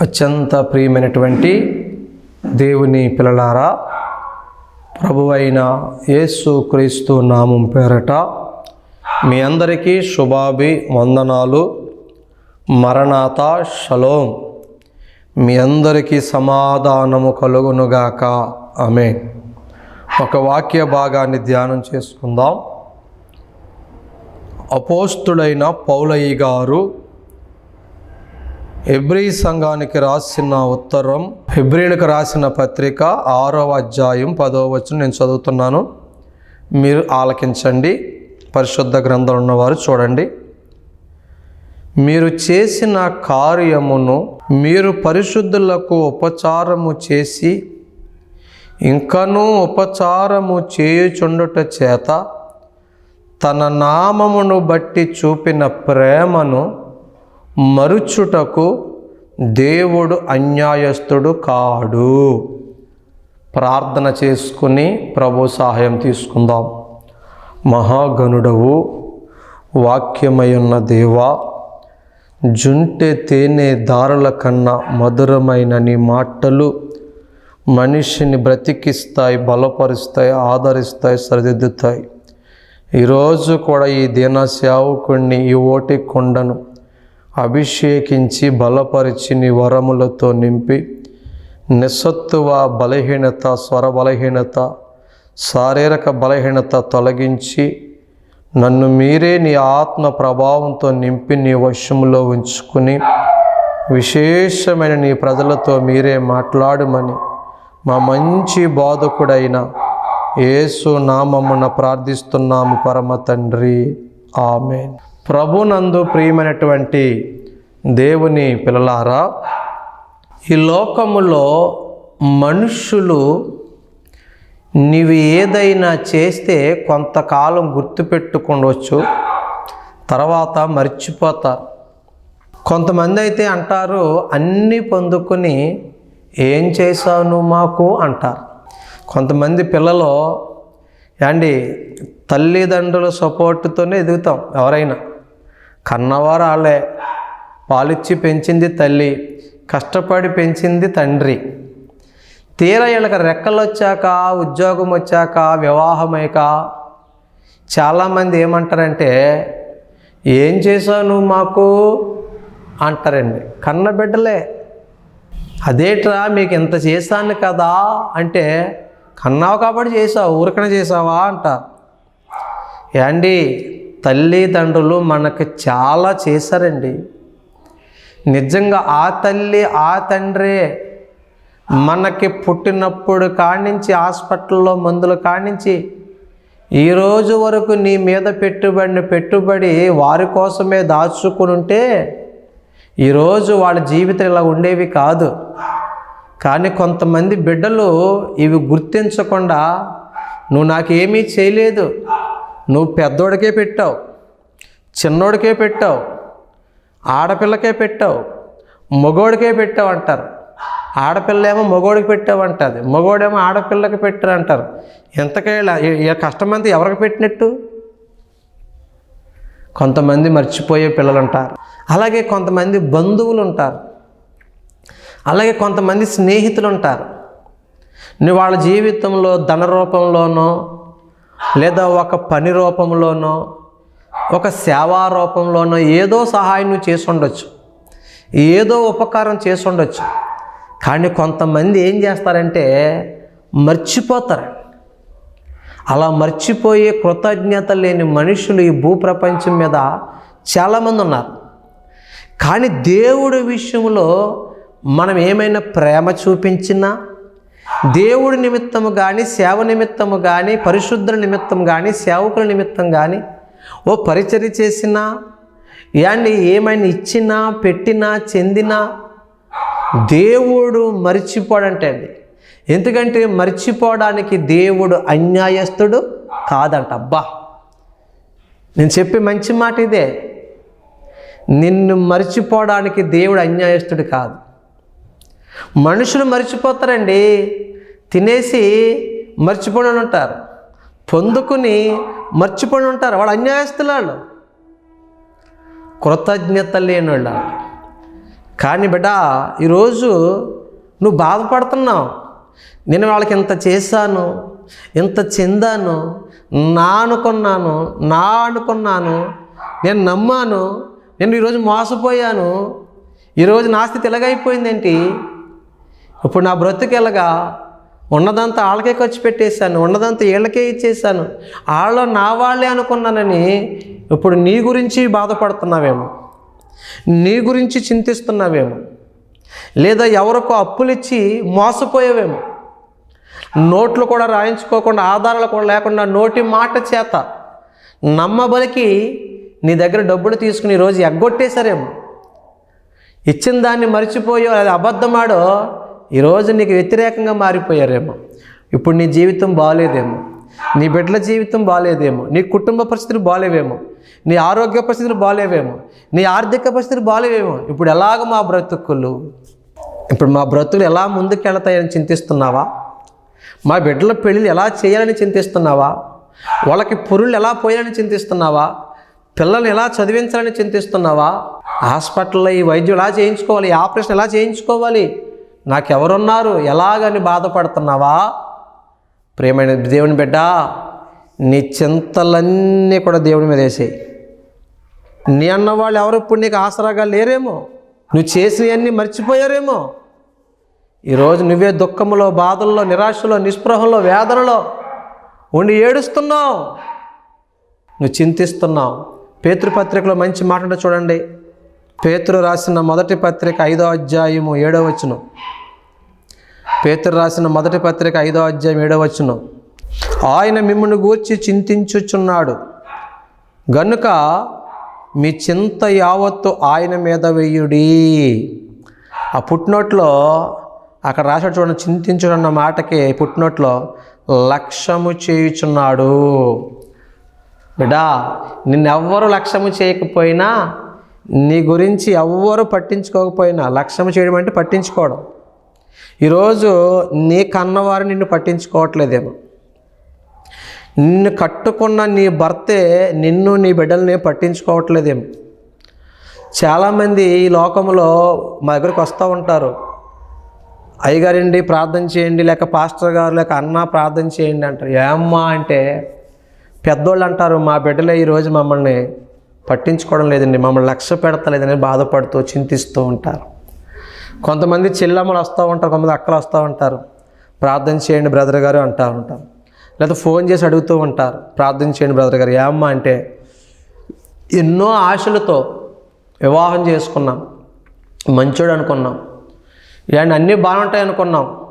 అత్యంత ప్రియమైనటువంటి దేవుని పిల్లలారా ప్రభువైన యేసు క్రీస్తు నామం పేరట మీ అందరికీ శుభాభి వందనాలు మరణాత షలోం మీ అందరికీ సమాధానము కలుగునుగాక. ఆమె ఒక వాక్య భాగాన్ని ధ్యానం చేసుకుందాం. అపోస్తుడైన పౌలయ్య గారు హెబ్రీ సంఘానికి రాసిన ఉత్తరం హెబ్రిలకు రాసిన పత్రిక ఆరవ అధ్యాయం పదవ వచ్చిన నేను చదువుతున్నాను. మీరు ఆలకించండి. పరిశుద్ధ గ్రంథం ఉన్నవారు చూడండి. మీరు చేసిన కార్యమును మీరు పరిశుద్ధులకు ఉపచారము చేసి ఇంకనూ ఉపచారము చేయుచుండుట చేత తన నామమును బట్టి చూపిన ప్రేమను మరుచుటకు దేవుడు అన్యాయస్తుడు కాడు. ప్రార్థన చేసుకుని ప్రభు సహాయం తీసుకుందాం. మహాగణుడవు వాక్యమయున్న దేవా జుంటె తేనె దారుల కన్నా మధురమైన నీ మాటలు మనిషిని బ్రతికిస్తాయి బలపరుస్తాయి ఆదరిస్తాయి సరిదిద్దుతాయి. ఈరోజు కూడా ఈ దీన సేవకుణ్ణి ఈ ఓటి కొండను అభిషేకించి బలపరిచిని వరములతో నింపి నిస్సత్తువ బలహీనత స్వర బలహీనత శారీరక బలహీనత తొలగించి నన్ను మీరే నీ ఆత్మ ప్రభావంతో నింపి నీ వశంలో ఉంచుకుని విశేషమైన నీ ప్రజలతో మీరే మాట్లాడమని మా మంచి బాధకుడైన యేసు నామమున ప్రార్థిస్తున్నాము పరమ తండ్రి. ఆమె ప్రభునందు ప్రియమైనటువంటి దేవుని పిల్లలారా ఈ లోకములో మనుషులు నీవు ఏదైనా చేస్తే కొంతకాలం గుర్తుపెట్టుకుండవచ్చు తర్వాత మర్చిపోతారు కొంతమంది అయితే అంటారు అన్నీ పొందుకొని ఏం చేశావు నువ్వు మాకు? అంటారు. కొంతమంది పిల్లలు అండి తల్లిదండ్రుల సపోర్టుతోనే ఎదుగుతాం ఎవరైనా. కన్నవారు వాళ్ళే పాలిచ్చి పెంచింది తల్లి కష్టపడి పెంచింది తండ్రి. తీరా వీళ్ళకి రెక్కలు వచ్చాక ఉద్యోగం వచ్చాక వివాహమైక చాలామంది ఏమంటారంటే ఏం చేసావు నువ్వు మాకు? అంటారండి. కన్న బిడ్డలే అదేట్రా మీకు ఇంత చేశాను కదా? అంటే కన్నావు కాబట్టి చేసావు ఊరికనే చేసావా అంటారు యాండి తల్లిదండ్రులు మనకు చాలా చేశారండి. నిజంగా ఆ తల్లి ఆ తండ్రే మనకి పుట్టినప్పుడు కానించి హాస్పిటల్లో మందులు కానించి ఈ రోజు వరకు నీ మీద పెట్టుబడిన పెట్టుబడి వారి కోసమే దాచుకుని ఉంటే ఈరోజు వాళ్ళ జీవితం ఇలా ఉండేవి కాదు. కానీ కొంతమంది బిడ్డలు ఇవి గుర్తించకుండా నువ్వు నాకేమీ చేయలేదు. నువ్వు పెద్దోడికే పెట్టావు చిన్నోడికే పెట్టావు ఆడపిల్లకే పెట్టావు మగోడికే పెట్టావు అంటారు. ఆడపిల్ల ఏమో మగోడికి పెట్టావు అంటుంది మగోడేమో ఆడపిల్లకి పెట్టారు అంటారు. ఎంతకేళ కష్టమంది ఎవరికి పెట్టినట్టు? కొంతమంది మర్చిపోయే పిల్లలు ఉంటారు అలాగే కొంతమంది బంధువులు ఉంటారు అలాగే కొంతమంది స్నేహితులు ఉంటారు నువ్వు వాళ్ళ జీవితంలో ధన రూపంలోనో లేదా ఒక పని రూపంలోనో ఒక సేవా రూపంలోనో ఏదో సహాయం నువ్వు చేసి ఉండొచ్చు. ఏదో ఉపకారం చేసి ఉండొచ్చు. కానీ కొంతమంది ఏం చేస్తారంటే మర్చిపోతారు. అలా మర్చిపోయే కృతజ్ఞత లేని మనుషులు ఈ భూప్రపంచం మీద చాలామంది ఉన్నారు. కానీ దేవుడి విషయంలో మనం ఏమైనా ప్రేమ చూపించినా దేవుడి నిమిత్తము కానీ సేవ నిమిత్తము కానీ పరిశుద్ధుల నిమిత్తం కానీ సేవకుల నిమిత్తం కానీ ఓ పరిచర్య చేసినా యాన్ని ఏమైనా ఇచ్చినా పెట్టినా చెందినా దేవుడు మర్చిపోడంటే అండి. ఎందుకంటే మర్చిపోవడానికి దేవుడు అన్యాయస్తుడు కాదంట. అబ్బా! నేను చెప్పే మంచి మాట ఇదే. నిన్ను మర్చిపోవడానికి దేవుడు అన్యాయస్తుడు కాదు. మనుషులు మర్చిపోతారండి. తినేసి మర్చిపోని ఉంటారు పొందుకుని మర్చిపోని ఉంటారు వాళ్ళు అన్యాయస్తులు వాళ్ళు కృతజ్ఞత లేని వాళ్ళు కానీ బిడ్డ ఈరోజు నువ్వు బాధపడుతున్నావు. నేను వాళ్ళకి ఇంత చేశాను ఇంత చెందాను నా అనుకున్నాను నా అనుకున్నాను నేను నమ్మాను నేను ఈరోజు మోసపోయాను. ఈరోజు నా స్థితి ఇలాగైపోయిందేంటి ఇప్పుడు నా బ్రతుకెలగా ఉన్నదంతా వాళ్ళకే ఖర్చు పెట్టేశాను ఉన్నదంతా వీళ్ళకే ఇచ్చేసాను వాళ్ళు నా వాళ్ళే అనుకున్నానని ఇప్పుడు నీ గురించి బాధపడుతున్నావేమో? నీ గురించి చింతిస్తున్నావేమో? లేదా ఎవరికో అప్పులిచ్చి మోసపోయావేమో? నోట్లు కూడా రాయించుకోకుండా ఆధారాలు కూడా లేకుండా నోటి మాట చేత నమ్మబలికి నీ దగ్గర డబ్బులు తీసుకుని ఈరోజు ఎగ్గొట్టేశారేమో? ఇచ్చిన దాన్ని మర్చిపోయో అది అబద్ధమాడో ఈరోజు నీకు వ్యతిరేకంగా మారిపోయారేమో. ఇప్పుడు నీ జీవితం బాగాలేదేమో నీ బిడ్డల జీవితం బాగాలేదేమో నీ కుటుంబ పరిస్థితులు బాగాలేవేమో నీ ఆరోగ్య పరిస్థితులు బాగాలేవేమో నీ ఆర్థిక పరిస్థితులు బాగాలేవేమో ఇప్పుడు ఎలాగ మా బ్రతుకులు? ఇప్పుడు మా బ్రతుకులు ఎలా ముందుకెళ్తాయని చింతిస్తున్నావా? మా బిడ్డల పెళ్ళిళ్ళు ఎలా చేయాలని చింతిస్తున్నావా? వాళ్ళకి పురుళ్ళు ఎలా పోయాలని చింతిస్తున్నావా? పిల్లల్ని ఎలా చదివించాలని చింతిస్తున్నావా? హాస్పిటల్లో ఈ వైద్యం ఎలా చేయించుకోవాలి? ఈ ఆపరేషన్ ఎలా చేయించుకోవాలి? నాకెవరున్నారు? ఎలాగని బాధపడుతున్నావా? ప్రియమైన దేవుని బిడ్డ నీ చింతలన్నీ కూడా దేవుని మీద వేసేయి. నీ అన్న వాళ్ళు ఎవరు ఇప్పుడు నీకు ఆసరాగా లేరేమో? నువ్వు చేసినవన్నీ మర్చిపోయారేమో? ఈరోజు నువ్వే దుఃఖంలో బాధల్లో నిరాశలో నిస్పృహంలో వేదనలో ఉండి ఏడుస్తున్నావు. నువ్వు చింతిస్తున్నావు. పేతృపత్రికలో మంచి మాట చూడండి. పేతురు రాసిన మొదటి పత్రిక ఐదో అధ్యాయము ఏడో వచ్చును పేతురు రాసిన మొదటి పత్రిక ఐదో అధ్యాయం ఏడో వచ్చును ఆయన మిమ్మల్ని గూర్చి చింతించుచున్నాడు. గనుక మీ చింత యావత్తు ఆయన మీద వెయ్యుడి ఆ పుట్టినోట్లో అక్కడ రాశాడు చూడండి చింతించుడు అన్న మాటకి పుట్టినోట్లో లక్ష్యము చేయుచున్నాడు. బిడా నిన్నెవ్వరు లక్ష్యము చేయకపోయినా నీ గురించి ఎవ్వరు పట్టించుకోకపోయినా లక్ష్యం చేయడం అంటే పట్టించుకోవడం. ఈరోజు నీ కన్నవారు నిన్ను పట్టించుకోవట్లేదేమో. నిన్ను కట్టుకున్న నీ భర్తే నిన్ను నీ బిడ్డల్ని పట్టించుకోవట్లేదేమో. చాలామంది ఈ లోకంలో మా దగ్గరికి వస్తూ ఉంటారు. అయ్యగారండి ప్రార్థన చేయండి లేక పాస్టర్ గారు లేక అన్న ప్రార్థన చేయండి అంటారు. ఏమ్మా అంటే పెద్దోళ్ళు అంటారు మా బిడ్డలే ఈరోజు మమ్మల్ని పట్టించుకోవడం లేదండి. మమ్మల్ని లక్ష్య పెడతలేదని బాధపడుతూ చింతిస్తూ ఉంటారు. కొంతమంది చెల్లమ్మలు వస్తూ ఉంటారు కొంతమంది అక్కలు వస్తూ ఉంటారు. ప్రార్థన చేయండి బ్రదర్ గారు అంటూ ఉంటారు. లేదా ఫోన్ చేసి అడుగుతూ ఉంటారు ప్రార్థన చేయండి బ్రదర్ గారు. ఏమ్మా అంటే ఎన్నో ఆశలతో వివాహం చేసుకున్నాం. మంచోడు అనుకున్నాం. ఇలాంటి అన్నీ బాగుంటాయి అనుకున్నాం.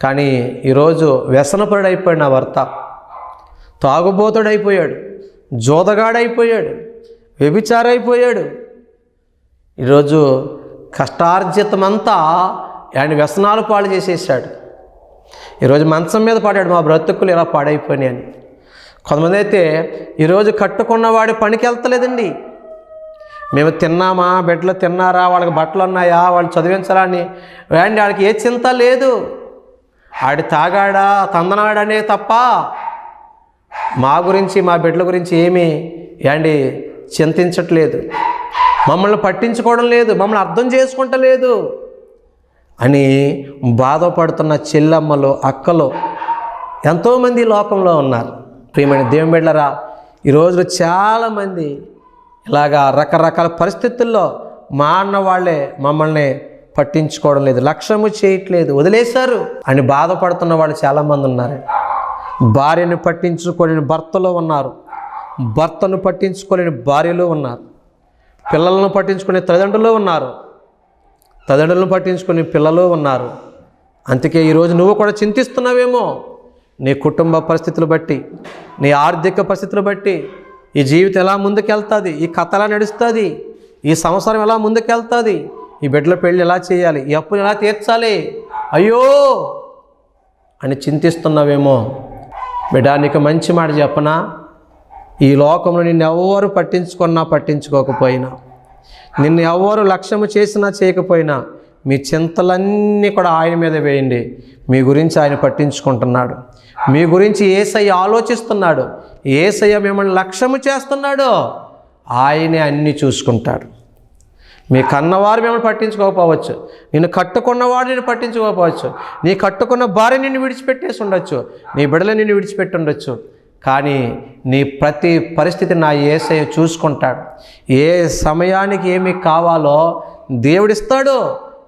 కానీ ఈరోజు వ్యసనపరుడు అయిపోయాడు నా భర్త. తాగుబోతుడైపోయాడు. జోదగాడైపోయాడు వ్యభిచారైపోయాడు. ఈరోజు కష్టార్జితమంతా ఆయన వ్యసనాలు పాడు చేసేసాడు. ఈరోజు మంచం మీద పడాడు మా బ్రతుకులు ఇలా పాడైపోయినాయి అని. కొంతమంది అయితే ఈరోజు కట్టుకున్నవాడు పనికి వెళ్తలేదండి. మేము తిన్నామా బిడ్డలు తిన్నారా వాళ్ళకి బట్టలు ఉన్నాయా వాళ్ళు చదివించరా అని. వేండి వాళ్ళకి ఏ చింత లేదు. ఆడి తాగాడా తందనాడనే తప్ప మా గురించి మా బిడ్డల గురించి ఏమీ ఏండి చింతించట్లేదు. మమ్మల్ని పట్టించుకోవడం లేదు మమ్మల్ని అర్థం చేసుకుంటలేదు అని బాధపడుతున్న చెల్లమ్మలు అక్కలు ఎంతోమంది లోకంలో ఉన్నారు. ప్రియమైన దేవుని బిడ్డరా ఈరోజు చాలామంది ఇలాగా రకరకాల పరిస్థితుల్లో మా అన్న వాళ్ళే మమ్మల్ని పట్టించుకోవడం లేదు లక్ష్యము చేయట్లేదు వదిలేశారు అని బాధపడుతున్న వాళ్ళు చాలామంది ఉన్నారు. భార్యను పట్టించుకోలేని భర్తలో ఉన్నారు. భర్తను పట్టించుకోలేని భార్యలో ఉన్నారు. పిల్లలను పట్టించుకునే తల్లిదండ్రులు ఉన్నారు. తల్లిదండ్రులను పట్టించుకునే పిల్లలు ఉన్నారు. అందుకే ఈరోజు నువ్వు కూడా చింతిస్తున్నావేమో? నీ కుటుంబ పరిస్థితులు బట్టి నీ ఆర్థిక పరిస్థితులు బట్టి ఈ జీవితం ఎలా ముందుకెళ్తుంది? ఈ కథ ఎలా నడుస్తుంది? ఈ సంవత్సరం ఎలా ముందుకెళ్తుంది? ఈ బిడ్డల పెళ్ళి ఎలా చేయాలి? ఈ అప్పుని ఎలా తీర్చాలి? అయ్యో! అని చింతిస్తున్నావేమో? బిడ్డ నీకు మంచి మాట చెప్పనా? ఈ లోకంలో నిన్ను ఎవరు పట్టించుకున్నా పట్టించుకోకపోయినా. నిన్ను ఎవరు లక్ష్యము చేసినా చేయకపోయినా మీ చింతలన్నీ కూడా ఆయన మీద వేయండి. మీ గురించి ఆయన పట్టించుకుంటున్నాడు. మీ గురించి ఏసయ్య ఆలోచిస్తున్నాడు. ఏసయ్య మిమ్మల్ని లక్ష్యము చేస్తున్నాడు. ఆయనే అన్నీ చూసుకుంటాడు. మీ కన్నవారు మిమ్మల్ని పట్టించుకోకపోవచ్చు. నిన్ను కట్టుకున్నవాడు నేను పట్టించుకోకపోవచ్చు. నీ కట్టుకున్న భార్య నిన్ను విడిచిపెట్టేసి ఉండొచ్చు. నీ బిడ్డలు నిన్ను విడిచిపెట్టి ఉండొచ్చు. కానీ నీ ప్రతి పరిస్థితి నా ఏసయ చూసుకుంటాడు. ఏ సమయానికి ఏమి కావాలో దేవుడిస్తాడు.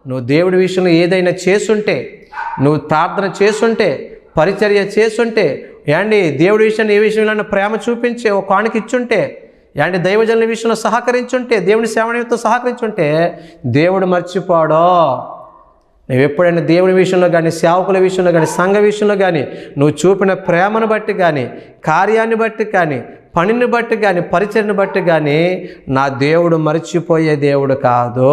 నువ్వు దేవుడి విషయంలో ఏదైనా చేసుంటే నువ్వు ప్రార్థన చేసుంటే పరిచర్య చేసుంటే ఏండి దేవుడి విషయాన్ని ఏ విషయంలో ప్రేమ చూపించే ఒక కానుక ఇచ్చుంటే ఏంటి దైవజనుల విషయంలో సహకరించుంటే దేవుని సేవనితో సహకరించుంటే దేవుడు మర్చిపోడో. నువ్వు ఎప్పుడైనా దేవుని విషయంలో కానీ సేవకుల విషయంలో కానీ సంఘ విషయంలో కానీ నువ్వు చూపిన ప్రేమను బట్టి కానీ కార్యాన్ని బట్టి కానీ పనిని బట్టి కానీ పరిచయను బట్టి కానీ నా దేవుడు మర్చిపోయే దేవుడు కాదు.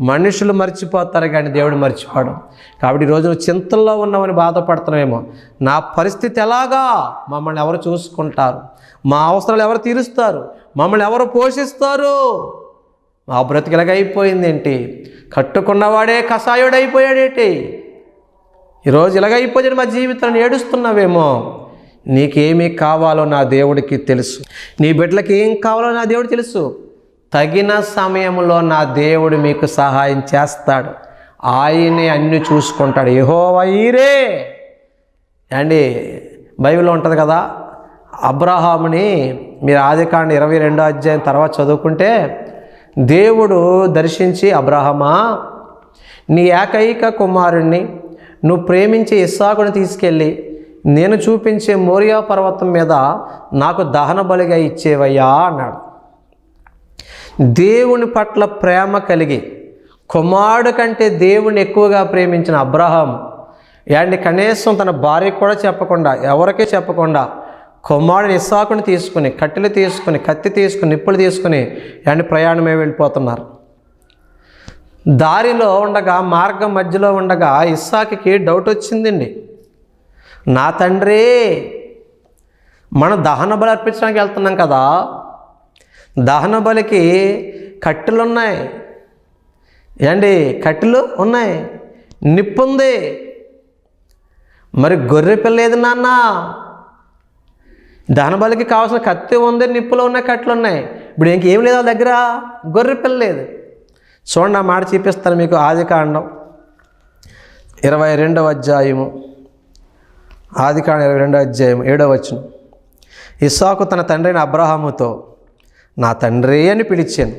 మనుషులు మర్చిపోతారు కానీ దేవుడు మర్చిపోవడం కాబట్టి ఈరోజు నువ్వు చింతల్లో ఉన్నామని బాధపడుతున్నామేమో నా పరిస్థితి ఎలాగా? మమ్మల్ని ఎవరు చూసుకుంటారు? మా అవసరాలు ఎవరు తీరుస్తారు? మమ్మల్ని ఎవరు పోషిస్తారు? మా బ్రతికి ఇలాగ అయిపోయిందేంటి కట్టుకున్నవాడే కషాయుడైపోయాడేంటి? ఈరోజు ఇలాగ మా జీవితాన్ని ఏడుస్తున్నావేమో? నీకేమీ కావాలో నా దేవుడికి తెలుసు. నీ బిడ్డలకి ఏం కావాలో నా దేవుడు తెలుసు. తగిన సమయంలో నా దేవుడు మీకు సహాయం చేస్తాడు. ఆయనే అన్ని చూసుకుంటాడు. ఏహో వైరే అండి బైబిల్లో ఉంటుంది కదా అబ్రహాముని మీరు ఆదికాండ ఇరవై రెండో అధ్యాయం తర్వాత చదువుకుంటే దేవుడు దర్శించి అబ్రహమా నీ ఏకైక కుమారుణ్ణి నువ్వు ప్రేమించే ఇస్సాకుని తీసుకెళ్ళి నేను చూపించే మోరియా పర్వతం మీద నాకు దహన బలిగా ఇచ్చేవయ్యా అన్నాడు. దేవుని పట్ల ప్రేమ కలిగి కుమారుడు కంటే దేవుని ఎక్కువగా ప్రేమించిన అబ్రహాం యాండి కనీసం తన భార్యకు కూడా చెప్పకుండా ఎవరికీ చెప్పకుండా కుమారుని ఇస్సాకుని తీసుకుని కట్టెలు తీసుకుని కత్తి తీసుకుని నిప్పులు తీసుకుని అండ్ ప్రయాణమే వెళ్ళిపోతున్నారు. దారిలో ఉండగా మార్గం మధ్యలో ఉండగా ఇస్సాకి డౌట్ వచ్చిందండి. నా తండ్రి మనం దహన బలి అర్పించడానికి వెళ్తున్నాం కదా. దహన బలికి కట్టెలు ఉన్నాయి. ఏండి కట్టెలు ఉన్నాయి. నిప్పు ఉంది మరి గొర్రె పిల్ల ఏది నాన్నా? దానబలికి కావాల్సిన కత్తి ఉంది నిప్పులో ఉన్నాయి కట్లు ఉన్నాయి. ఇప్పుడు ఇంకేం లేదు వాళ్ళ దగ్గర. గొర్రె పిల్ల లేదు. చూడండి ఆ మాట చూపిస్తాను మీకు ఆది కాండం ఇరవై రెండవ అధ్యాయము. ఆది కాండం ఇరవై రెండవ అధ్యాయం ఏడవ వచ్చిన ఇస్సాకు తన తండ్రిని అబ్రహాముతో నా తండ్రి అని పిలిచాను.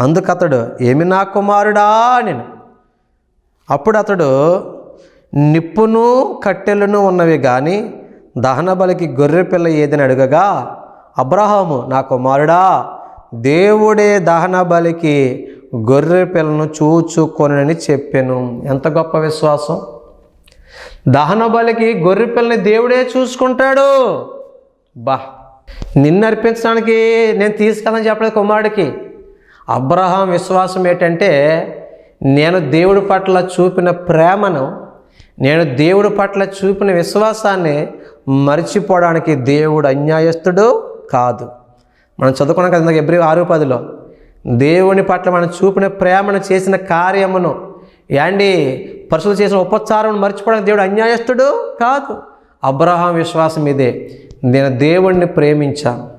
అందుకతడు ఏమి నా కుమారుడా నేను అప్పుడు అతడు నిప్పును కట్టెలను ఉన్నవి కానీ దహనబలికి గొర్రెపిల్ల గొర్రె పిల్ల ఏదని అడగగా అబ్రహాము నా కుమారుడా దేవుడే దహనబలికి గొర్రెపిల్లను గొర్రె పిల్లను చూచుకొనని చెప్పాను. ఎంత గొప్ప విశ్వాసం. దహనబలికి గొర్రెపిల్లని గొర్రె పిల్లని దేవుడే చూసుకుంటాడు. బా నిన్ను అర్పించడానికి నేను తీసుకెళ్ళని చెప్పలేదు కుమారుడికి. అబ్రహాం విశ్వాసం ఏంటంటే నేను దేవుడి పట్ల చూపిన ప్రేమను నేను దేవుడి పట్ల చూపిన విశ్వాసాన్ని మర్చిపోవడానికి దేవుడు అన్యాయస్తుడు కాదు. మనం చదువుకున్నాం కదా ఎబ్రి ఆరు పదిలో దేవుని పట్ల మనం చూపిన ప్రేమను చేసిన కార్యమును యాండి పరుషులు చేసిన ఉపచారం మర్చిపోవడానికి దేవుడు అన్యాయస్తుడు కాదు. అబ్రహాం విశ్వాసం ఇదే. నేను దేవుణ్ణి ప్రేమించాను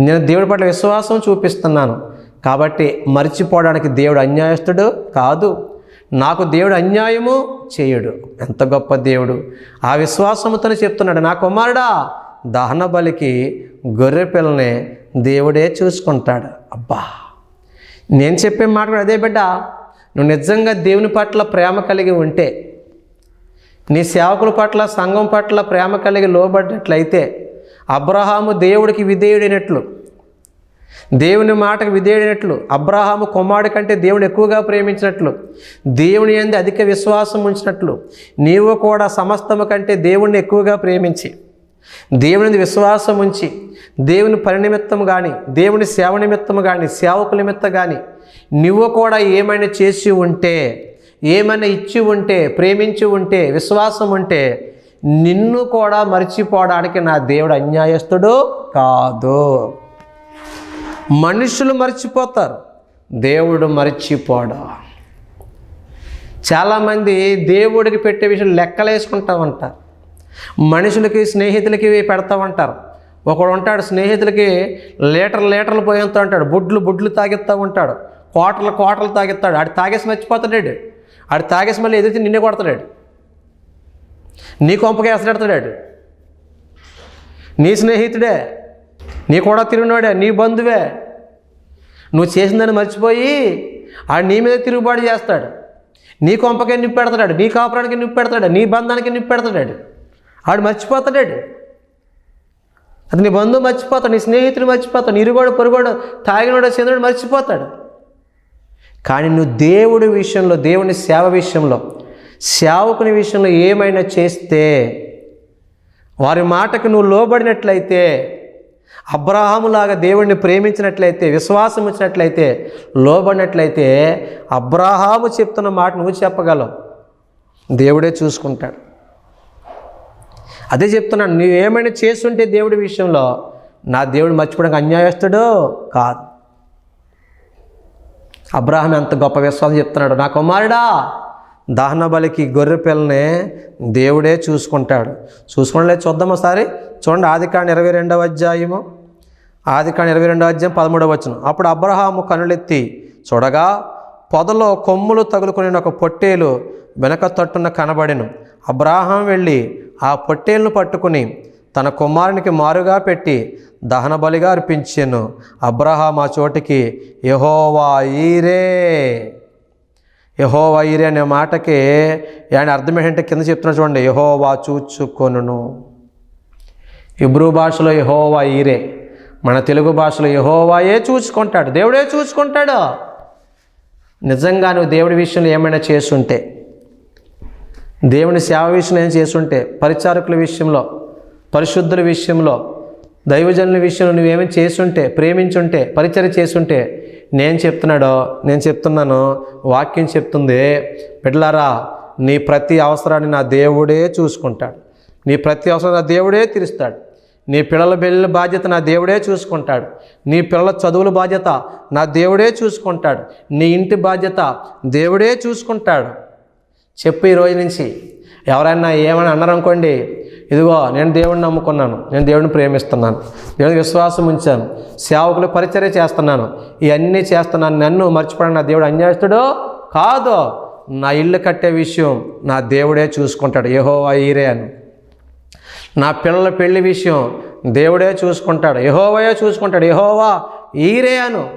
నేను దేవుడి పట్ల విశ్వాసం చూపిస్తున్నాను. కాబట్టి మర్చిపోవడానికి దేవుడు అన్యాయస్తుడు కాదు. నాకు దేవుడు అన్యాయము చేయడు. ఎంత గొప్ప దేవుడు. ఆ విశ్వాసముతోనే చెప్తున్నాడు నా కుమారుడా దహన బలికి గొర్రె పిల్లని దేవుడే చూసుకుంటాడు. అబ్బా! నేను చెప్పే మాట కూడా అదే బిడ్డ. నువ్వు నిజంగా దేవుని పట్ల ప్రేమ కలిగి ఉంటే నీ సేవకుల పట్ల సంఘం పట్ల ప్రేమ కలిగి లోబడినట్లయితే అబ్రహాము దేవుడికి విధేయుడైనట్లు దేవుని మాటకు విధేయుడైనట్లు అబ్రహాము కుమారుడి కంటే దేవుని ఎక్కువగా ప్రేమించినట్లు దేవుని ఎందు అధిక విశ్వాసం ఉంచినట్లు నీవు కూడా సమస్తము కంటే దేవుణ్ణి ఎక్కువగా ప్రేమించి దేవుని విశ్వాసం ఉంచి దేవుని పరినిమిత్తం కానీ దేవుని సేవ నిమిత్తం కానీ సేవకు నిమిత్తం కానీ నువ్వు కూడా ఏమైనా చేసి ఉంటే ఏమైనా ఇచ్చి ఉంటే ప్రేమించి ఉంటే విశ్వాసం ఉంటే నిన్ను కూడా మర్చిపోవడానికి నా దేవుడు అన్యాయస్తుడు కాదు. మనుషులు మర్చిపోతారు. దేవుడు మర్చిపోడా? చాలామంది దేవుడికి పెట్టే విషయం లెక్కలేసుకుంటా ఉంటారు. మనుషులకి స్నేహితులకి పెడతా ఉంటారు. ఒకడు ఉంటాడు స్నేహితులకి లీటర్ లీటర్లు పోయేంత ఉంటాడు. బుడ్లు బుడ్లు తాగిస్తూ ఉంటాడు. కోటలు కోటలు తాగిస్తాడు. ఆడు తాగేసి మర్చిపోతాడు ఆడు తాగేసి మళ్ళీ ఎదుటి నిన్నే కొడతాడు నీ కొంపకి ఎసరెడతాడు నీ స్నేహితుడే. నీ కూడా తిరిగినవాడే నీ బంధువే. నువ్వు చేసిందని మర్చిపోయి ఆడు నీ మీద తిరుగుబాటు చేస్తాడు. నీ కొంపకే నిప్పు పెడతాడు నీ కాపురానికి నిప్పు పెడతాడు నీ బంధానికి నిప్పు పెడతాడు ఆడు మర్చిపోతాడు అది నీ బంధువు మర్చిపోతాడు నీ స్నేహితుడు మర్చిపోతాడు నీ ఇరుగోడు పొరుగోడు తాగినోడు చంద్రుడు మర్చిపోతాడు. కానీ నువ్వు దేవుడి విషయంలో దేవుని సేవ విషయంలో సేవకుని విషయంలో ఏమైనా చేస్తే వారి మాటకు నువ్వు లోబడినట్లయితే అబ్రాహాములాగా దేవుణ్ణి ప్రేమించినట్లయితే విశ్వాసం ఇచ్చినట్లయితే లోబడినట్లయితే అబ్రాహాము చెప్తున్న మాట నువ్వు చెప్పగలవు. దేవుడే చూసుకుంటాడు. అదే చెప్తున్నాను నువ్వు ఏమైనా చేస్తుంటే దేవుడి విషయంలో నా దేవుడు మర్చిపోవడానికి అన్యాయస్తుడో కాదు. అబ్రాహం ఎంత గొప్ప విశ్వాసం చెప్తున్నాడు నా కుమారుడా! దహన బలికి గొర్రె పిల్లని దేవుడే చూసుకుంటాడు. చూసుకోండి చూద్దాం ఒకసారి. చూడండి ఆదికాండ ఇరవై రెండవ అధ్యాయము. ఆదికాండ ఇరవై రెండవ అధ్యాయం పదమూడవ వచ్చిన అప్పుడు అబ్రహాము కనులెత్తి చూడగా పొదలో కొమ్ములు తగులుకుని ఒక పొట్టేలు వెనక తట్టున కనబడెను. అబ్రాహాం వెళ్ళి ఆ పొట్టేలును పట్టుకుని తన కుమారునికి మారుగా పెట్టి దహన బలిగా అర్పించాను. అబ్రహాం ఆ చోటికి యహోవా ఈరే. యహోవా ఇరే అనే మాటకి ఆయన అర్థం ఏంటంటే కింద చెప్తున్నా చూడండి. యహోవా చూచుకొనును. ఇబ్రూ భాషలో యహోవా ఈరే. మన తెలుగు భాషలో యహోవాయే చూసుకుంటాడు దేవుడే చూసుకుంటాడు నిజంగా నువ్వు దేవుడి విషయంలో ఏమైనా చేస్తుంటే దేవుని సేవ విషయంలో ఏం చేస్తుంటే పరిచారకుల విషయంలో పరిశుద్ధుల విషయంలో దైవజనుల విషయంలో నువ్వేమైనా చేస్తుంటే ప్రేమించుంటే పరిచయం చేస్తుంటే నేను చెప్తున్నాడో నేను చెప్తున్నాను వాక్యం చెప్తుంది బిడ్డలారా నీ ప్రతి అవసరాన్ని నా దేవుడే చూసుకుంటాడు. నీ ప్రతి అవసరం నా దేవుడే తీరుస్తాడు. నీ పిల్లల బిళ్ళ బాధ్యత నా దేవుడే చూసుకుంటాడు. నీ పిల్లల చదువుల బాధ్యత నా దేవుడే చూసుకుంటాడు. నీ ఇంటి బాధ్యత దేవుడే చూసుకుంటాడు. చెప్పు ఈ రోజు నుంచి ఎవరైనా ఏమైనా అన్నారనుకోండి ఇదిగో నేను దేవుడిని నమ్ముకున్నాను. నేను దేవుడిని ప్రేమిస్తున్నాను. దేవుడిని విశ్వాసం ఉంచాను. సేవకులు పరిచర్య చేస్తున్నాను. ఇవన్నీ చేస్తున్నాను. నన్ను మర్చిపోయిన నా దేవుడు అన్యాయస్తుడో కాదు నా ఇల్లు కట్టే విషయం నా దేవుడే చూసుకుంటాడు. యెహోవా ఈరే అని. నా పిల్లల పెళ్ళి విషయం దేవుడే చూసుకుంటాడు. యహోవయే చూసుకుంటాడు. యహోవా ఈరే అను.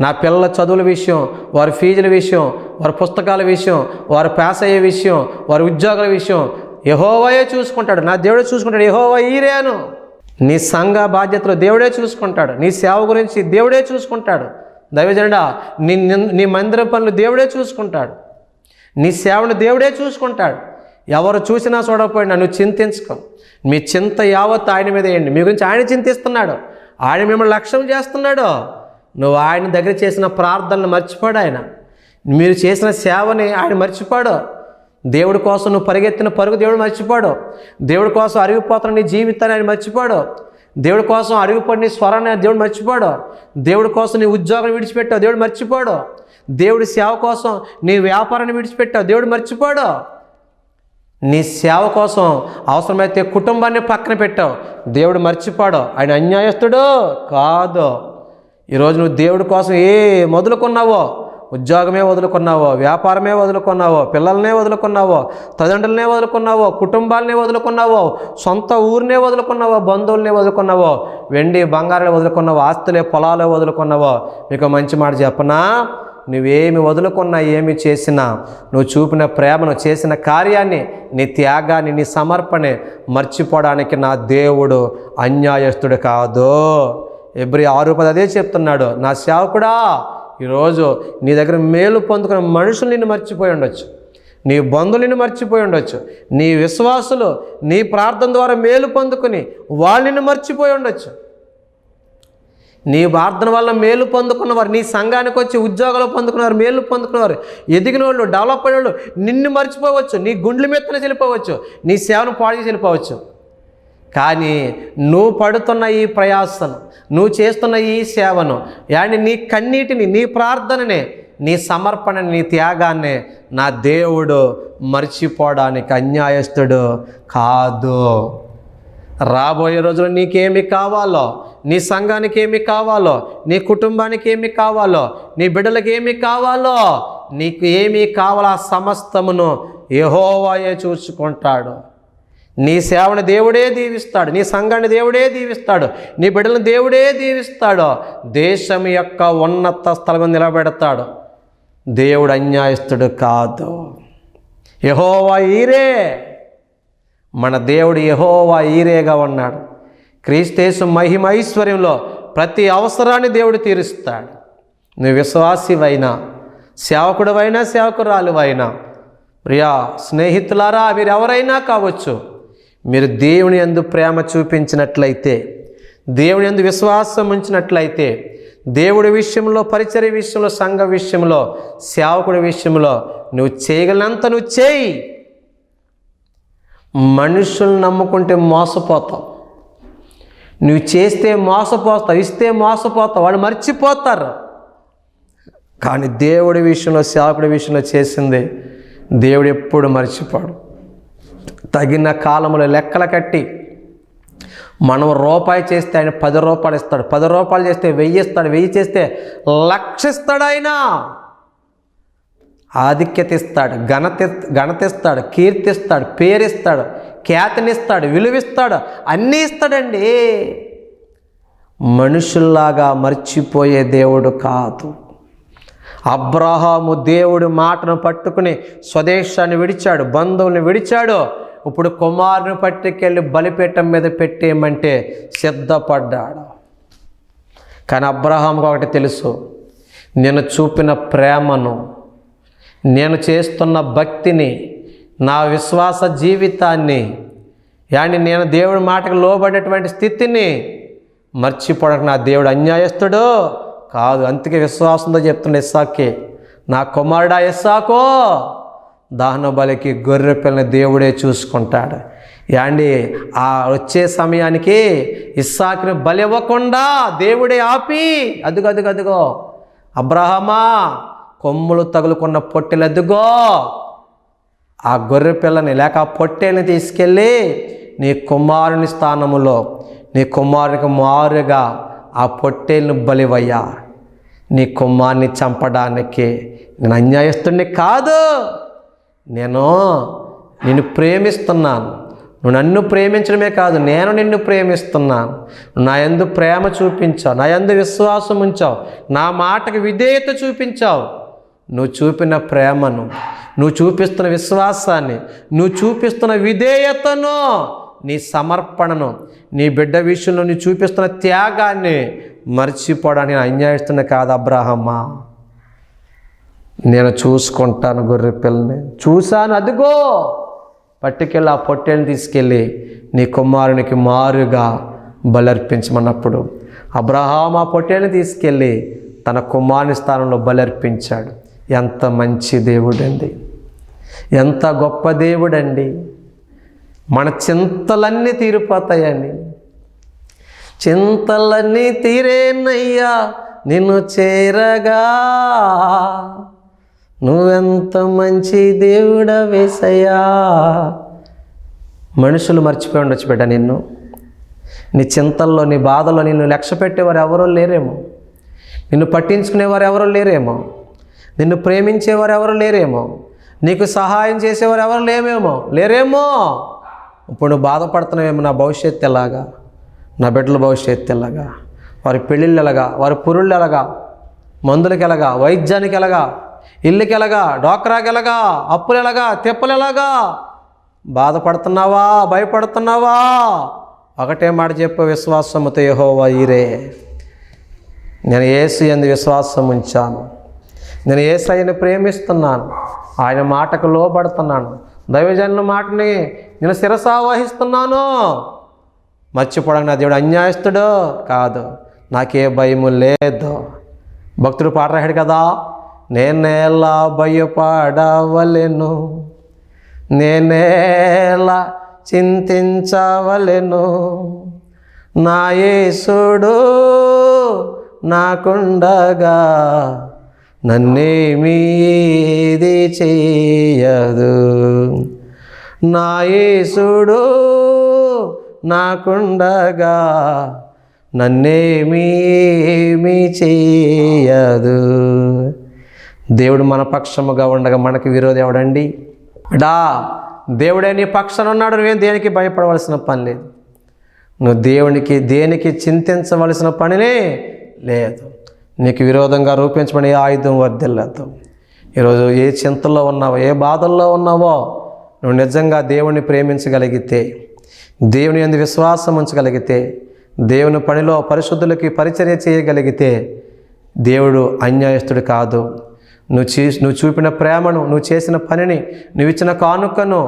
నా పిల్లల చదువుల విషయం వారి ఫీజుల విషయం వారి పుస్తకాల విషయం వారు పాస్ అయ్యే విషయం వారి ఉద్యోగాల విషయం యహోవయే చూసుకుంటాడు. నా దేవుడే చూసుకుంటాడు. యహోవా ఈరేను. నీ సంఘ బాధ్యతలు దేవుడే చూసుకుంటాడు. నీ సేవ గురించి దేవుడే చూసుకుంటాడు. దైవజనుడా నీ నీ మందిర పనులు దేవుడే చూసుకుంటాడు. నీ సేవను దేవుడే చూసుకుంటాడు. ఎవరు చూసినా చూడకపోయినా నువ్వు చింతించుకో. మీ చింత యావత్ ఆయన మీద వేయండి. మీ గురించి ఆయన చింతిస్తున్నాడు. ఆయన మిమ్మల్ని లక్ష్యం చేస్తున్నాడు. నువ్వు ఆయన దగ్గర చేసిన ప్రార్థనలు మర్చిపోడు ఆయన. మీరు చేసిన సేవని ఆయన మర్చిపోడు. దేవుడి కోసం నువ్వు పరిగెత్తిన పరుగు దేవుడు మర్చిపోడు. దేవుడి కోసం అరిగిపోతున్న నీ జీవితాన్ని ఆయన మర్చిపోడు. దేవుడి కోసం అరిగిపడి నీ స్వరాన్ని దేవుడు మర్చిపోడు. దేవుడి కోసం నీ ఉద్యోగం విడిచిపెట్టావు దేవుడు మర్చిపోడు. దేవుడి సేవ కోసం నీ వ్యాపారాన్ని విడిచిపెట్టావు దేవుడు మర్చిపోడు. నీ సేవ కోసం అవసరమైతే కుటుంబాన్ని పక్కన పెట్టావు దేవుడు మర్చిపోడు. ఆయన అన్యాయస్తుడు కాదు. ఈరోజు నువ్వు దేవుడి కోసం ఏ మొదలుకున్నావో ఉద్యోగమే వదులుకున్నావో వ్యాపారమే వదులుకున్నావో పిల్లల్నే వదులుకున్నావో తల్లిదండ్రులనే వదులుకున్నావో కుటుంబాలనే వదులుకున్నావో సొంత ఊరినే వదులుకున్నావో బంధువులనే వదులుకున్నావో వెండి బంగారాలు వదులుకున్నావో ఆస్తులే పొలాలే వదులుకున్నావో మీకు మంచి మాట చెప్పనా? నువ్వేమి వదులుకున్నా ఏమి చేసినా నువ్వు చూపిన ప్రేమను చేసిన కార్యాన్ని నీ త్యాగాన్ని నీ సమర్పణే మర్చిపోవడానికి నా దేవుడు అన్యాయస్తుడు కాదు. ఎబ్రి ఆరు పది అదే చెప్తున్నాడు నా సేవకుడా ఈరోజు నీ దగ్గర మేలు పొందుకున్న మనుషులు నిన్ను మర్చిపోయి ఉండొచ్చు. నీ బంధువులు నిన్ను మర్చిపోయి ఉండొచ్చు. నీ విశ్వాసులు నీ ప్రార్థన ద్వారా మేలు పొందుకుని వాళ్ళని మర్చిపోయి ఉండొచ్చు. నీ ప్రార్థన వల్ల మేలు పొందుకున్నవారు నీ సంఘానికి వచ్చి ఉద్యోగాలు పొందుకున్నవారు మేలు పొందుకున్నవారు ఎదిగిన వాళ్ళు డెవలప్ అయిన వాళ్ళు నిన్ను మర్చిపోవచ్చు. నీ గుండ్ల మెత్తన చెల్లిపోవచ్చు నీ సేవను పాడు చేసి వెళ్ళిపోవచ్చు. కానీ నువ్వు పడుతున్న ఈ ప్రయాసను నువ్వు చేస్తున్న ఈ సేవను యాని నీ కన్నీటిని నీ ప్రార్థననే నీ సమర్పణ నీ త్యాగాన్ని నా దేవుడు మర్చిపోవడానికి అన్యాయస్తుడు కాదు. రాబోయే రోజుల్లో నీకేమి కావాలో నీ సంఘానికి ఏమి కావాలో నీ కుటుంబానికి ఏమి కావాలో నీ బిడ్డలకి ఏమి కావాలో నీకు ఏమి కావాలో ఆ సమస్తమును యహోవాయే చూసుకుంటాడు. నీ సేవను దేవుడే దీవిస్తాడు నీ సంఘాన్ని దేవుడే దీవిస్తాడు నీ బిడ్డలను దేవుడే దీవిస్తాడు దేశం యొక్క ఉన్నత స్థలం నిలబెడతాడు. దేవుడు అన్యాయస్తుడు కాదు. యహోవా ఈరే. మన దేవుడు యహోవా ఈరేగా ఉన్నాడు. క్రీస్తేశు మహిమ ఐశ్వర్యంలో ప్రతి అవసరాన్ని దేవుడు తీరుస్తాడు. నువ్వు విశ్వాసివైనా సేవకుడువైనా సేవకురాలువైనా ప్రియా స్నేహితులారా మీరు ఎవరైనా కావచ్చు మీరు దేవుని యందు ప్రేమ చూపించినట్లయితే దేవుని యందు విశ్వాసం ఉంచినట్లయితే దేవుడి విషయంలో పరిచర్య విషయంలో సంఘ విషయంలో సేవకుడి విషయంలో నువ్వు చేయగలిగినంత నువ్వు చేయి. మనుషుల్ని నమ్ముకుంటే మోసపోతావు. నువ్వు చేస్తే మోసపోతావు ఇస్తే మోసపోతావు వాళ్ళు మర్చిపోతారు. కానీ దేవుడి విషయంలో సేవకుడి విషయంలో చేసింది దేవుడు ఎప్పుడు మర్చిపోడు. తగిన కాలంలో లెక్కలు కట్టి మనం రూపాయి చేస్తే ఆయన పది రూపాయలు ఇస్తాడు పది రూపాయలు చేస్తే వెయ్యి ఇస్తాడు వెయ్యి చేస్తే లక్షిస్తాడు ఆయన. ఆధిక్యత ఇస్తాడు ఘనత ఘనతిస్తాడు కీర్తిస్తాడు పేరిస్తాడు ఖ్యాతినిస్తాడు విలువిస్తాడు అన్నీ ఇస్తాడండి. మనుషుల్లాగా మర్చిపోయే దేవుడు కాదు. అబ్రహాము దేవుడి మాటను పట్టుకుని స్వదేశాన్ని విడిచాడు బంధువుల్ని విడిచాడు ఇప్పుడు కుమారుని పట్టుకెళ్ళి బలిపీఠం మీద పెట్టేయమంటే సిద్ధపడ్డాడు. కానీ అబ్రహాంకు ఒకటి తెలుసు నేను చూపిన ప్రేమను నేను చేస్తున్న భక్తిని నా విశ్వాస జీవితాన్ని యాని నేను దేవుడి మాటకు లోబడేటువంటి స్థితిని మర్చిపోవడానికి నా దేవుడు అన్యాయస్తుడు కాదు. అందుకే విశ్వాసంతో చెప్తుండే ఇస్సాకే నా కుమారుడా ఇస్సాకో దహన బలికి గొర్రె పిల్లని దేవుడే చూసుకుంటాడు. యాండి ఆ వచ్చే సమయానికి ఇస్సాకుని బలి ఇవ్వకుండా దేవుడే ఆపి అదుగో అదుగో అదుగో అబ్రహమా కొమ్ములు తగులుకున్న పొట్టెలు ఆ గొర్రె పిల్లని లేక ఆ పొట్టెల్ని తీసుకెళ్ళి నీ కుమారుని స్థానములో నీ కుమారునికి మారుగా ఆ పొట్టేల్ని బలివయ్యా. నీ కుమార్ని చంపడానికి నేను అన్యాయస్తుడిని కాదు. నేను నిన్ను ప్రేమిస్తున్నాను. నువ్వు నన్ను ప్రేమించడమే కాదు నేను నిన్ను ప్రేమిస్తున్నాను. నా యందు ప్రేమ చూపించావు నా యందు విశ్వాసం ఉంచావు నా మాటకు విధేయత చూపించావు. నువ్వు చూపిన ప్రేమను నువ్వు చూపిస్తున్న విశ్వాసాన్ని నువ్వు చూపిస్తున్న విధేయతను నీ సమర్పణను నీ బిడ్డ విషయంలో నువ్వు చూపిస్తున్న త్యాగాన్ని మర్చిపోవడానికి అన్యాయిస్తున్న కాదు అబ్రాహమ్మా నేను చూసుకుంటాను గొర్రె పిల్లని. చూశాను అదిగో! పట్టుకెళ్ళి ఆ పొట్టేని తీసుకెళ్ళి నీ కుమారునికి మారుగా బలర్పించమన్నప్పుడు అబ్రహాం ఆ పొట్టేని తీసుకెళ్ళి తన కుమారుని స్థానంలో బలర్పించాడు. ఎంత మంచి దేవుడండి. ఎంత గొప్ప దేవుడండి. మన చింతలన్నీ తీరిపోతాయండి. చింతలన్నీ తీరేనయ్యా నిన్ను చేరగా. నువ్వెంత మంచి దేవుడ వేసయ్యా మనుషులు మర్చిపోయి ఉండొచ్చు బిడ్డ నిన్ను. నీ చింతల్లో నీ బాధల్లో నిన్ను లక్ష్య పెట్టేవారు ఎవరో లేరేమో. నిన్ను పట్టించుకునేవారు ఎవరో లేరేమో. నిన్ను ప్రేమించేవారు ఎవరు లేరేమో. నీకు సహాయం చేసేవారు ఎవరు లేమేమో. లేరేమో. ఇప్పుడు నువ్వు బాధపడుతున్నావేమో నా భవిష్యత్తు ఎలాగా? నా బిడ్డల భవిష్యత్తు ఎలాగా? వారి పెళ్ళిళ్ళు ఎలాగా? వారి పురుళ్ళు ఎలాగా? మందులకి ఎలాగా? వైద్యానికి ఎలాగా? ఇల్లుకెలగా డోక్రాకెలగా అప్పులెలగా ఎలాగా అప్పులు తిప్పలు బాధపడుతున్నావా? భయపడుతున్నావా? ఒకటే మాట చెప్పు విశ్వాసముతో యహోవా ఈరే. నేను ఏసు ఎందు విశ్వాసం ఉంచాను నేను ఏసయ్యని ప్రేమిస్తున్నాను. ఆయన మాటకు లోబడుతున్నాను. దైవజనుల మాటని నేను శిరసావహిస్తున్నాను మర్చిపోవడం నా దేవుడు అన్యాయస్తుడు కాదు. నాకే భయము లేదు. భక్తుడు పాట రాశాడు కదా? నేనేలా భయపడవలెను. నేనేలా చింతించవలెను. నా యేసుడు నాకుండగా నన్నేమీది చేయదు. చెయ్యదు నా యేసుడు నాకుండగా నన్నేమీ చేయదు. దేవుడు మన పక్షముగా ఉండగా మనకి విరోధి ఎవడండి? డా దేవుడే నీ పక్షాన ఉన్నాడు నువ్వేం దేనికి భయపడవలసిన పని లేదు. నువ్వు దేవునికి దేనికి చింతించవలసిన పనినే లేదు. నీకు విరోధంగా రూపించబడి ఆయుధం వర్ధిల్లద్దు ఈరోజు ఏ చింతల్లో ఉన్నావో ఏ బాధల్లో ఉన్నావో నువ్వు నిజంగా దేవుణ్ణి ప్రేమించగలిగితే దేవుని ఎందు విశ్వాసం ఉంచగలిగితే దేవుని పనిలో పరిశుద్ధులకి పరిచర్య చేయగలిగితే దేవుడు అన్యాయస్తుడు కాదు. నువ్వు చే నువ్వు చూపిన ప్రేమను నువ్వు చేసిన పనిని నువ్వు ఇచ్చిన కానుకను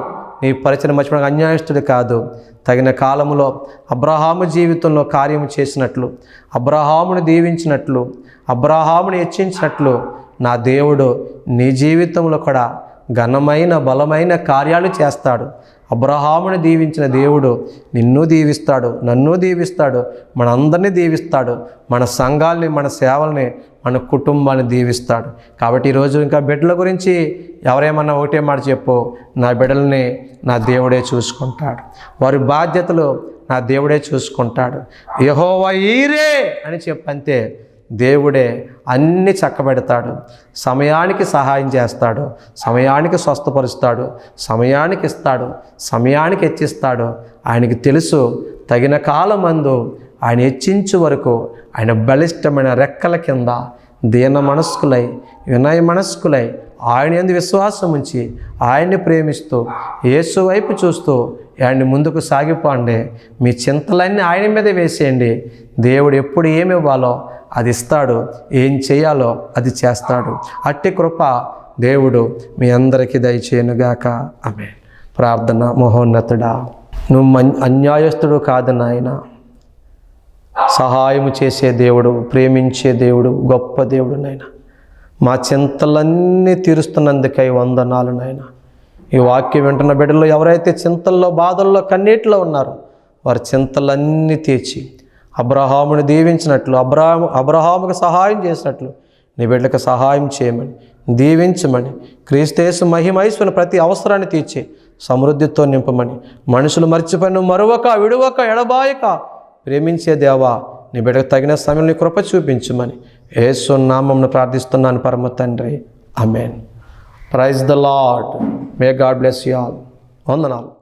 నీ పరిచయం మర్చిపోవడానికి అన్యాయస్తుడు కాదు. తగిన కాలంలో అబ్రహాము జీవితంలో కార్యము చేసినట్లు అబ్రహామును దీవించినట్లు అబ్రహామును హెచ్చించినట్లు నా దేవుడు నీ జీవితంలో కూడా ఘనమైన బలమైన కార్యాలు చేస్తాడు. అబ్రహాముని దీవించిన దేవుడు నిన్ను దీవిస్తాడు నన్ను దీవిస్తాడు మనందరినీ దీవిస్తాడు మన సంఘాల్ని మన సేవల్ని మన కుటుంబాన్ని దీవిస్తాడు. కాబట్టి ఈరోజు ఇంకా బిడ్డల గురించి ఎవరేమన్నా ఒకటే మాట చెప్పు నా బిడ్డల్ని నా దేవుడే చూసుకుంటాడు. వారి బాధ్యతలు నా దేవుడే చూసుకుంటాడు. యహోవా ఈరే అని చెప్పంతే దేవుడే అన్ని చక్కబెడతాడు. సమయానికి సహాయం చేస్తాడు. సమయానికి స్వస్థపరుస్తాడు. సమయానికి ఇస్తాడు. సమయానికి హెచ్చిస్తాడు. ఆయనకి తెలుసు తగిన కాలమందు ఆయన హెచ్చించు వరకు ఆయన బలిష్టమైన రెక్కల కింద దీన మనస్కులై వినయ మనస్కులై ఆయన ఎందు విశ్వాసం ఉంచి ఆయన్ని ప్రేమిస్తూ యేసు వైపు చూస్తూ ఆయన్ని ముందుకు సాగిపోండి. మీ చింతలన్నీ ఆయన మీద వేసేయండి. దేవుడు ఎప్పుడు ఏమి ఇవ్వాలో అది ఇస్తాడు. ఏం చేయాలో అది చేస్తాడు. అట్టి కృప దేవుడు మీ అందరికీ దయచేయనుగాక. ఆమె ప్రార్థన మహోన్నతుడా. నువ్వు అన్యాయస్తుడు కాదు నాయన. సహాయము చేసే దేవుడు ప్రేమించే దేవుడు గొప్ప దేవుడు నాయన. మా చింతలన్నీ తీరుస్తున్నందుకై వందనాలు నాయన. ఈ వాక్యం వింటున్న బిడ్డలు ఎవరైతే చింతల్లో బాధల్లో కన్నీటిలో ఉన్నారో వారి చింతలన్నీ తీర్చి అబ్రహాముని దీవించినట్లు అబ్రహాము అబ్రహాముకు సహాయం చేసినట్లు నీ బిడ్డలకు సహాయం చేయమని దీవించమని క్రీస్తేసు మహిమైశ్వరుని ప్రతి అవసరాన్ని తీర్చి సమృద్ధితో నింపమని మనుషులు మర్చిపోయిన మరొక విడువక ఎడబాయక ప్రేమించే దేవా నీ బిడ్డకు తగిన సమయంలో కృప చూపించమని యేసు నామంను ప్రార్థిస్తున్నాను పరమ తండ్రి. Amen praise the lord may God bless you all. వందనాలు.